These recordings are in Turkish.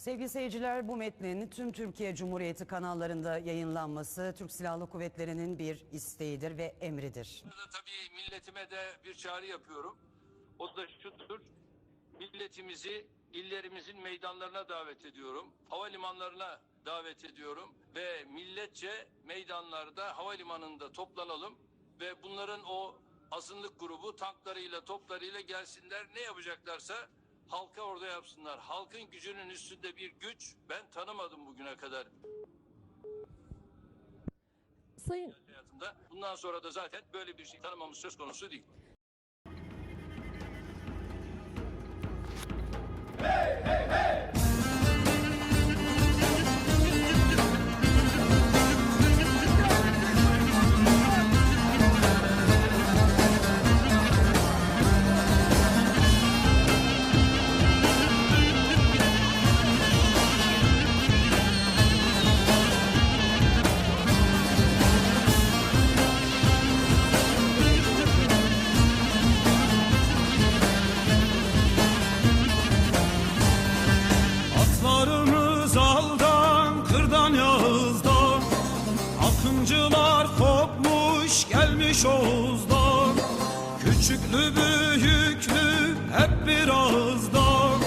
Sevgili seyirciler bu metnin tüm Türkiye Cumhuriyeti kanallarında yayınlanması Türk Silahlı Kuvvetleri'nin bir isteğidir ve emridir. Tabii milletime de bir çağrı yapıyorum. O da şudur. Milletimizi illerimizin meydanlarına davet ediyorum. Havalimanlarına davet ediyorum. Ve milletçe meydanlarda, havalimanında toplanalım. Ve bunların o azınlık grubu tanklarıyla, toplarıyla gelsinler. Ne yapacaklarsa halka orada yapsınlar. Halkın gücünün üstünde bir güç ben tanımadım bugüne kadar Sayın hayatımda. Bundan sonra da zaten böyle bir şey tanımamız söz konusu değil. Atlarımız gelmiş Oğuz'dan Küçüklü büyüklü hep bir ağızdan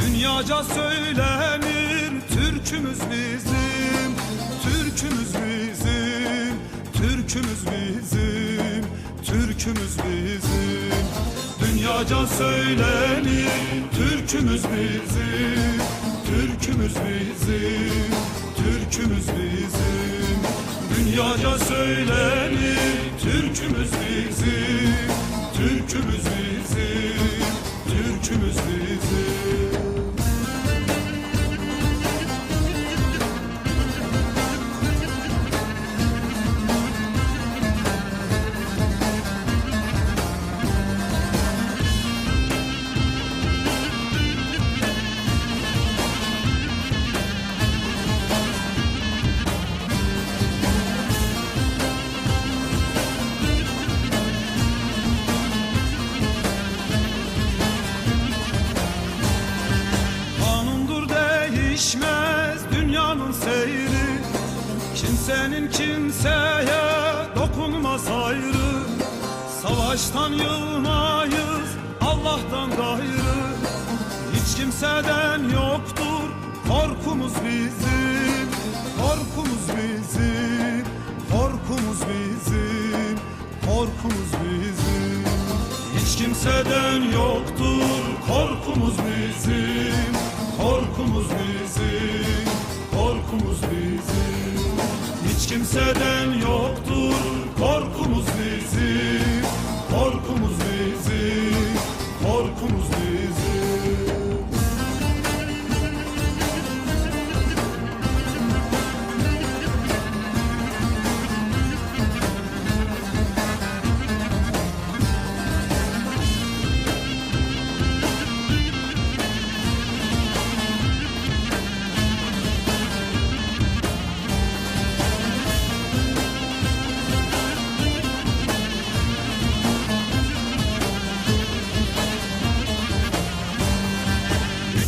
Dünyaca söylenir Türkümüz bizim Türkümüz bizim Türkümüz bizim Türkümüz bizim. Dünyaca söylenir Türkümüz bizim Türkümüz bizim Türkümüz bizim Dünyaca söylenir Türkümüz bizim Türkümüz bizim Kimsenin kimseye dokunmaz ayrı. Savaştan yılmayız Allah'tan gayrı. Hiç kimseden yoktur korkumuz bizim Korkumuz bizim Korkumuz bizim Korkumuz bizim hiç kimseden yoktur korkumuz bizim Korkumuz bizim kimseden yoktur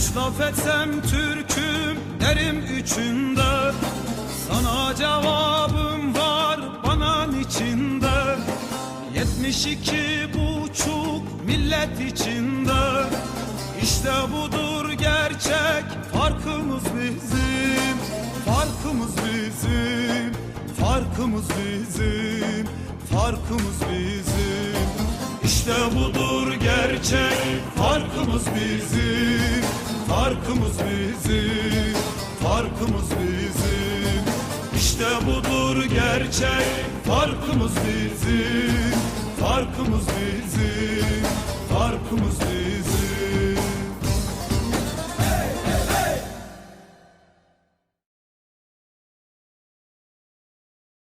Üç laf etsem Türk'üm derim üçünde Sana cevabım var bana içinde Yetmiş iki buçuk millet içinde. İşte budur gerçek farkımız bizim. Farkımız bizim. Farkımız bizim. Farkımız bizim işte budur gerçek farkımız bizim farkımız bizim farkımız bizim İşte budur gerçek farkımız bizim farkımız bizim farkımız bizim